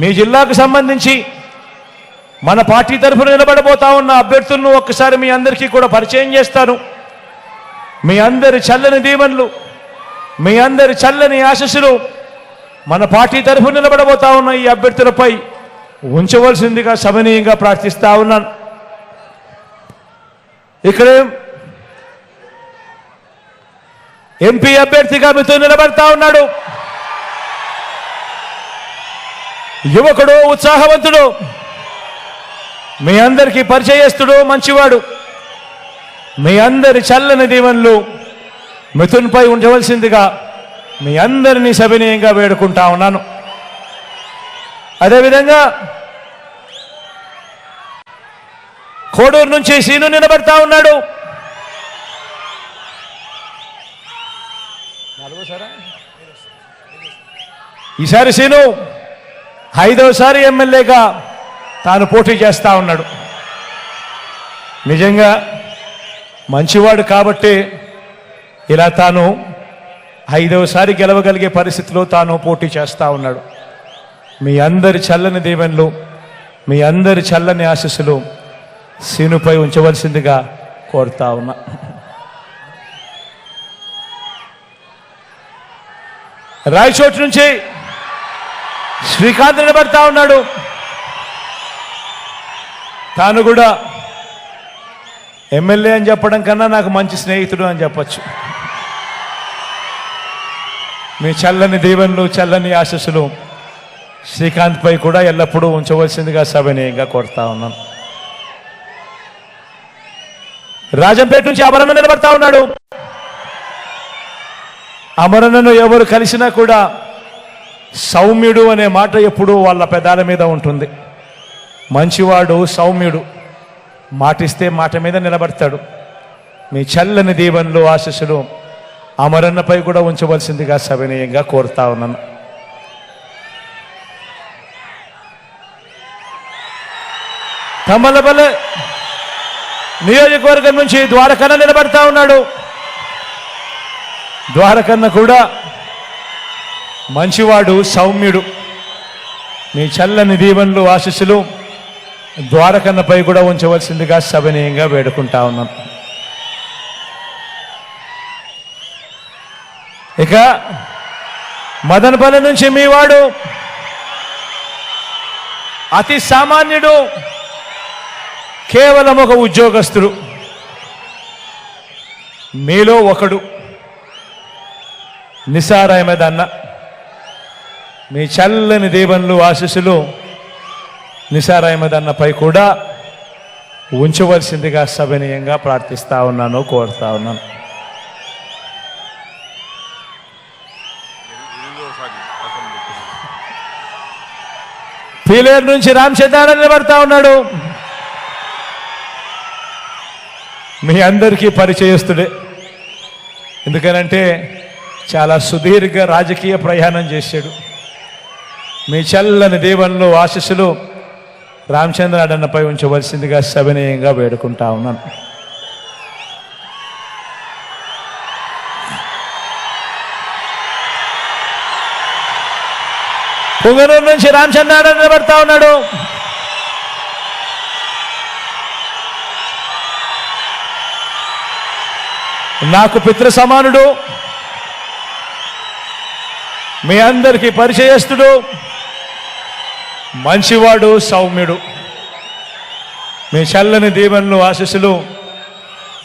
మీ జిల్లాకు సంబంధించి మన పార్టీ తరఫున నిలబడబోతా ఉన్న అభ్యర్థులను ఒక్కసారి మీ అందరికీ కూడా పరిచయం చేస్తాను. మీ అందరి చల్లని దీవెనలు మీ అందరి చల్లని ఆశస్సులు మన పార్టీ తరఫున నిలబడబోతా ఉన్న ఈ అభ్యర్థులపై ఉంచవలసిందిగా సమనీయంగా ప్రార్థిస్తా ఉన్నాను. ఇక్కడ ఎంపీ అభ్యర్థిగా మీతో నిలబడతా ఉన్నాడు. యువకుడు ఉత్సాహవంతుడు మీ అందరికీ పరిచయస్తుడు మంచివాడు. మీ అందరి చల్లని దీవెనలు మిథున్పై ఉంచవలసిందిగా మీ అందరినీ సవినయంగా వేడుకుంటా ఉన్నాను. అదేవిధంగా కోడూరు నుంచి సీను నిలబడతా ఉన్నాడు. ఈసారి సీను ఐదవసారి ఎమ్మెల్యేగా తాను పోటీ చేస్తూ ఉన్నాడు. నిజంగా మంచివాడు కాబట్టి ఇలా తాను ఐదవసారి గెలవగలిగే పరిస్థితిలో తాను పోటీ చేస్తూ ఉన్నాడు. మీ అందరి చల్లని దీవెనలు మీ అందరి చల్లని ఆశస్సులు సీనుపై ఉంచవలసిందిగా కోరుతా ఉన్నా. రాయచోటు నుంచి శ్రీకాంత్ నిలబడతా ఉన్నాడు. తాను కూడా ఎమ్మెల్యే అని చెప్పడం కన్నా నాకు మంచి స్నేహితుడు అని చెప్పచ్చు. మీ చల్లని దీవెనలు చల్లని ఆశస్సులు శ్రీకాంత్ పై కూడా ఎల్లప్పుడూ ఉంచవలసిందిగా సవినయంగా కోరుతా ఉన్నాను. రాజంపేట నుంచి అమరణ నిలబడతా ఉన్నాడు. అమరణను ఎవరు కలిసినా కూడా సౌమ్యుడు అనే మాట ఎప్పుడూ వాళ్ళ పెదాల మీద ఉంటుంది. మంచివాడు సౌమ్యుడు. మాటిస్తే మాట మీద నిలబడతాడు. మీ చల్లని దీవెనలు ఆశస్సులు అమరన్నపై కూడా ఉంచవలసిందిగా సవినీయంగా కోరుతా ఉన్నాను. తమలబల నియోజకవర్గం నుంచి ద్వారకన్న నిలబడతా ఉన్నాడు. ద్వారకన్న కూడా మంచివాడు సౌమ్యుడు. మీ చల్లని దీవెనలు ఆశస్సులు ద్వారకన్నపై కూడా ఉంచవలసిందిగా సభనీయంగా వేడుకుంటా ఉన్నాం. ఇక మదనపల్లి నుంచి మీ వాడు అతి సామాన్యుడు కేవలం ఒక ఉద్యోగస్తుడు. మీలో ఒకడు నిసార్ అహ్మద్ అన్న మీ చల్లని దీవెనలు ఆశీస్సులు నిసార్ అహ్మద్ అన్నపై కూడా ఉంచవలసిందిగా సభనీయంగా ప్రార్థిస్తా ఉన్నాను కోరుతా ఉన్నాను. పీలేరు నుంచి రామచంద్రారాయణ నిలబడతా ఉన్నాడు. మీ అందరికీ పరిచయస్తుడే. ఎందుకనంటే చాలా సుదీర్ఘ రాజకీయ ప్రయాణం చేశాడు. మీ చల్లని దీవెనలు ఆశస్సులు రామచంద్రాడన్నపై ఉంచవలసిందిగా సవినయంగా వేడుకుంటా ఉన్నాను. పుంగనూరు నుంచి రామచంద్రాడ నిలబడతా ఉన్నాడు. నాకు పితృ సమానుడు మీ అందరికీ పరిచయస్తుడు. మంచివాడు సౌమ్యుడు. మీ చల్లని దీవెనలు ఆశీస్సులు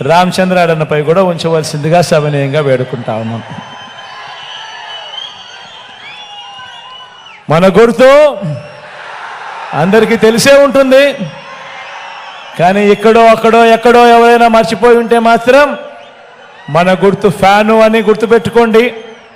రామచంద్రాడన్నపై కూడా ఉంచవలసిందిగా సవినయంగా వేడుకుంటా ఉన్నాం. మన గుర్తు అందరికీ తెలిసే ఉంటుంది. కానీ ఇక్కడో అక్కడో ఎక్కడో ఎవరైనా మర్చిపోయి ఉంటే మాత్రం మన గుర్తు ఫ్యాను అని గుర్తుపెట్టుకోండి.